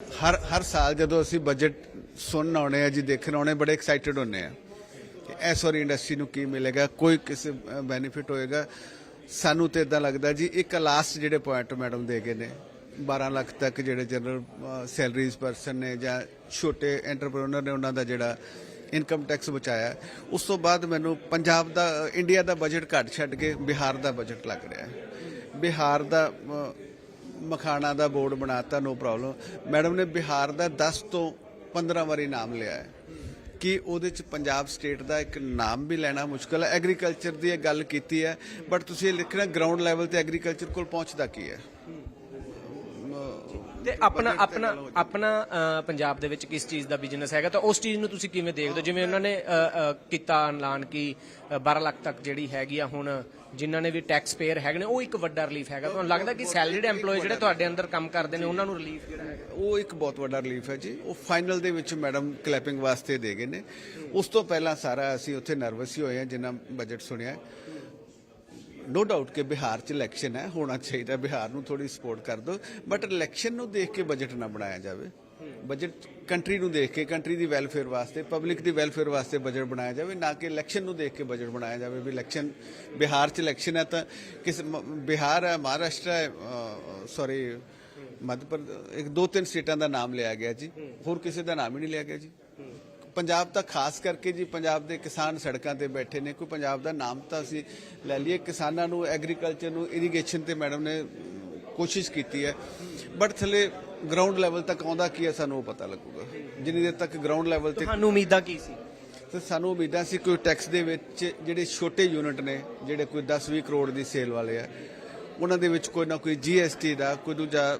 ਹਰ ਹਰ ਸਾਲ ਜਦੋਂ ਅਸੀਂ ਬਜਟ ਸੁਣਨ ਆਉਣੇ ਆ ਜੀ, ਦੇਖਣ ਆਉਣੇ, ਬੜੇ ਐਕਸਾਈਟਡ ਹੁੰਨੇ ਆ ਕਿ ਇਸ ਵਾਰੀ ਇੰਡਸਟਰੀ ਨੂੰ ਕੀ ਮਿਲੇਗਾ, ਕੋਈ ਕਿਸੇ ਬੈਨੀਫਿਟ ਹੋਏਗਾ। ਸਾਨੂੰ ਤੇ ਇਦਾਂ ਲੱਗਦਾ ਜੀ, ਇੱਕ ਲਾਸਟ ਜਿਹੜੇ ਪੁਆਇੰਟ ਮੈਡਮ ਦੇ ਗਏ ਨੇ 12 ਲੱਖ ਤੱਕ ਜਿਹੜੇ ਜਨਰਲ ਸੈਲਰੀਜ਼ ਪਰਸਨ ਨੇ ਜਾਂ ਛੋਟੇ ਐਂਟਰਪ੍ਰੀਨਰ ਨੇ ਉਹਨਾਂ ਦਾ ਜਿਹੜਾ ਇਨਕਮ ਟੈਕਸ ਬਚਾਇਆ, ਉਸ ਤੋਂ ਬਾਅਦ ਮੈਨੂੰ ਪੰਜਾਬ ਦਾ ਇੰਡੀਆ ਦਾ ਬਜਟ ਘੱਟ ਛੱਡ ਕੇ ਬਿਹਾਰ ਦਾ ਬਜਟ ਲੱਗ ਰਿਹਾ ਹੈ। ਬਿਹਾਰ ਦਾ ਮਖਾਣਾ ਦਾ ਬੋਰਡ ਬਣਾਤਾ ਨੋ ਪ੍ਰੋਬਲਮ ਮੈਡਮ ਨੇ ਬਿਹਾਰ ਦਾ 10 ਤੋਂ 15 ਵਾਰੀ ਨਾਮ ਲਿਆ ਹੈ। ਕਿ ਉਹਦੇ ਚ ਪੰਜਾਬ ਸਟੇਟ ਦਾ ਇੱਕ ਨਾਮ ਵੀ ਲੈਣਾ ਮੁਸ਼ਕਲ ਹੈ? ਐਗਰੀਕਲਚਰ ਦੀ ਇਹ ਗੱਲ ਕੀਤੀ ਹੈ ਬਟ ਤੁਸੀਂ ਇਹ ਲਿਖਣਾ ਗਰਾਊਂਡ ਲੈਵਲ ਤੇ ਐਗਰੀਕਲਚਰ ਕੋਲ ਪਹੁੰਚਦਾ ਕੀ ਹੈ? ਤੇ ਆਪਣਾ ਆਪਣਾ ਆਪਣਾ ਪੰਜਾਬ ਦੇ ਵਿੱਚ ਕਿਸ ਚੀਜ਼ ਦਾ ਬਿਜ਼ਨਸ ਹੈਗਾ? ਤਾਂ ਉਸ ਚੀਜ਼ ਨੂੰ ਤੁਸੀਂ ਕਿਵੇਂ ਦੇਖਦੇ ਹੋ? ਜਿਵੇਂ ਉਹਨਾਂ ਨੇ ਕੀਤਾ ਐਲਾਨ ਕਿ 12 ਲੱਖ ਤੱਕ ਜਿਹੜੀ ਹੈਗੀ ਆ ਹੁਣ ਜਿਨ੍ਹਾਂ ਨੇ ਵੀ ਟੈਕਸ ਪੇਅਰ ਹੈਗੇ ਨੇ, ਉਹ ਇੱਕ ਵੱਡਾ ਰਿਲੀਫ ਹੈਗਾ। ਤੁਹਾਨੂੰ ਲੱਗਦਾ ਕਿ ਸੈਲਰੀਡ EMPLOYE ਜਿਹੜੇ ਤੁਹਾਡੇ ਅੰਦਰ ਕੰਮ ਕਰਦੇ ਨੇ, ਉਹਨਾਂ ਨੂੰ ਰਿਲੀਫ ਜਿਹੜਾ ਹੈਗਾ? ਉਹ ਇੱਕ ਬਹੁਤ ਵੱਡਾ ਰਿਲੀਫ ਹੈ ਜੀ। ਉਹ ਫਾਈਨਲ ਦੇ ਵਿੱਚ ਮੈਡਮ ਕਲੈਪਿੰਗ ਵਾਸਤੇ ਦੇ ਗਏ ਨੇ। ਉਸ ਤੋਂ ਪਹਿਲਾਂ ਸਾਰਾ ਅਸੀਂ ਉੱਥੇ ਨਰਵਸ ਹੀ ਹੋਏ ਹਾਂ, ਜਿੰਨਾ ਬਜਟ ਸੁਣਿਆ ਨੋ ਡਾਊਟ ਕਿ ਬਿਹਾਰ 'ਚ ਇਲੈਕਸ਼ਨ ਹੈ ਹੋਣਾ ਚਾਹੀਦਾ ਬਿਹਾਰ ਨੂੰ ਥੋੜੀ ਸਪੋਰਟ ਕਰ ਦਿਓ ਬਟ ਇਲੈਕਸ਼ਨ ਨੂੰ ਦੇਖ ਕੇ ਬਜਟ ਨਾ ਬਣਾਇਆ ਜਾਵੇ ਬਜਟ ਕੰਟਰੀ ਨੂੰ ਦੇਖ ਕੇ ਕੰਟਰੀ ਦੀ ਵੈਲਫੇਅਰ ਵਾਸਤੇ ਪਬਲਿਕ ਦੀ ਵੈਲਫੇਅਰ ਵਾਸਤੇ ਬਜਟ ਬਣਾਇਆ ਜਾਵੇ ਨਾ ਕਿ ਇਲੈਕਸ਼ਨ ਨੂੰ ਦੇਖ ਕੇ ਬਜਟ ਬਣਾਇਆ ਜਾਵੇ ਵੀ ਇਲੈਕਸ਼ਨ ਬਿਹਾਰ 'ਚ ਇਲੈਕਸ਼ਨ ਹੈ ਤਾਂ ਕਿਸ ਬਿਹਾਰ ਹੈ ਮਹਾਰਾਸ਼ਟਰ ਹੈ ਸੌਰੀ ਮੱਧ ਪ੍ਰਦੇਸ਼ ਇੱਕ ਦੋ ਤਿੰਨ ਸਟੇਟਾਂ ਦਾ ਨਾਮ ਲਿਆ ਗਿਆ ਜੀ ਹੋਰ ਕਿਸੇ ਦਾ ਨਾਮ ਹੀ ਨਹੀਂ ਲਿਆ ਗਿਆ ਜੀ ਪੰਜਾਬ ਤਾਂ ਖਾਸ ਕਰਕੇ ਜੀ ਪੰਜਾਬ ਦੇ ਕਿਸਾਨ ਸੜਕਾਂ ਤੇ ਬੈਠੇ ਨੇ ਕੋਈ ਪੰਜਾਬ ਦਾ ਨਾਮ ਤਾਂ ਅਸੀਂ ਲੈ ਲਈਏ। ਕਿਸਾਨਾਂ ਨੂੰ ਐਗਰੀਕਲਚਰ ਨੂੰ ਇਰੀਗੇਸ਼ਨ ਤੇ ਮੈਡਮ ਨੇ ਕੋਸ਼ਿਸ਼ ਕੀਤੀ ਹੈ। ਬਟ ਥੱਲੇ ਗਰਾਊਂਡ ਲੈਵਲ ਤੱਕ ਆਉਂਦਾ ਕੀ ਹੈ ਸਾਨੂੰ ਉਹ ਪਤਾ ਲੱਗੂਗਾ। ਜਿੰਨੀ ਦੇਰ ਤੱਕ ਗਰਾਊਂਡ ਲੈਵਲ ਤੇ ਤੁਹਾਨੂੰ ਉਮੀਦਾਂ ਕੀ ਸੀ? ਤੇ ਸਾਨੂੰ ਉਮੀਦਾਂ ਸੀ ਕੋਈ ਟੈਕਸ ਦੇ ਵਿੱਚ ਜਿਹੜੇ ਛੋਟੇ ਯੂਨਿਟ ਨੇ ਜਿਹੜੇ ਕੋਈ 10-20 ਕਰੋੜ ਦੀ ਸੇਲ ਵਾਲੇ ਆ ਉਹਨਾਂ ਦੇ ਵਿੱਚ ਕੋਈ ਨਾ ਕੋਈ ਜੀਐਸਟੀ ਦਾ ਕੋਈ ਦੂਜਾ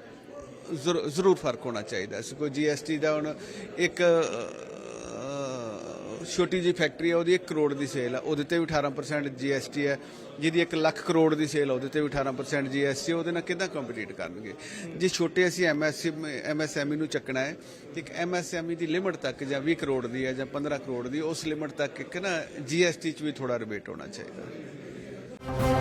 ਜ਼ਰੂ- ਜ਼ਰੂਰ ਫ਼ਰਕ ਹੋਣਾ ਚਾਹੀਦਾ। ਸੀ ਕੋਈ ਜੀਐਸਟੀ ਦਾ ਹੁਣ ਇੱਕ ਛੋਟੀ ਜੀ ਫੈਕਟਰੀ ਹੈ ਉਹਦੀ 1 ਕਰੋੜ ਦੀ ਸੇਲ ਆ। ਉਹਦੇ ਤੇ ਵੀ 18% ਜੀਐਸਟੀ ਹੈ ਜਿਹਦੀ 1 ਲੱਖ ਕਰੋੜ ਦੀ ਸੇਲ ਆ, ਉਹਦੇ ਤੇ ਵੀ 18% ਜੀਐਸਟੀ ਉਹਦੇ ਨਾਲ ਕਿੱਦਾਂ ਕੰਪੀਟੀਟ ਕਰਨਗੇ? ਜੇ ਛੋਟੇ ਅਸੀਂ ਐਮਐਸਐਮਈ ਐਮਐਸਐਮਈ ਨੂੰ ਚੱਕਣਾ ਹੈ ਤੇ ਇੱਕ ਐਮਐਸਐਮਈ ਦੀ ਲਿਮਟ ਤੱਕ ਜਾਂ 20 ਕਰੋੜ ਦੀ ਹੈ ਜਾਂ 15 ਕਰੋੜ ਦੀ, ਉਸ ਲਿਮਟ ਤੱਕ ਇੱਕ ਨਾ ਜੀਐਸਟੀ 'ਚ ਵੀ ਥੋੜਾ ਰਿਬੇਟ ਹੋਣਾ ਚਾਹੀਦਾ।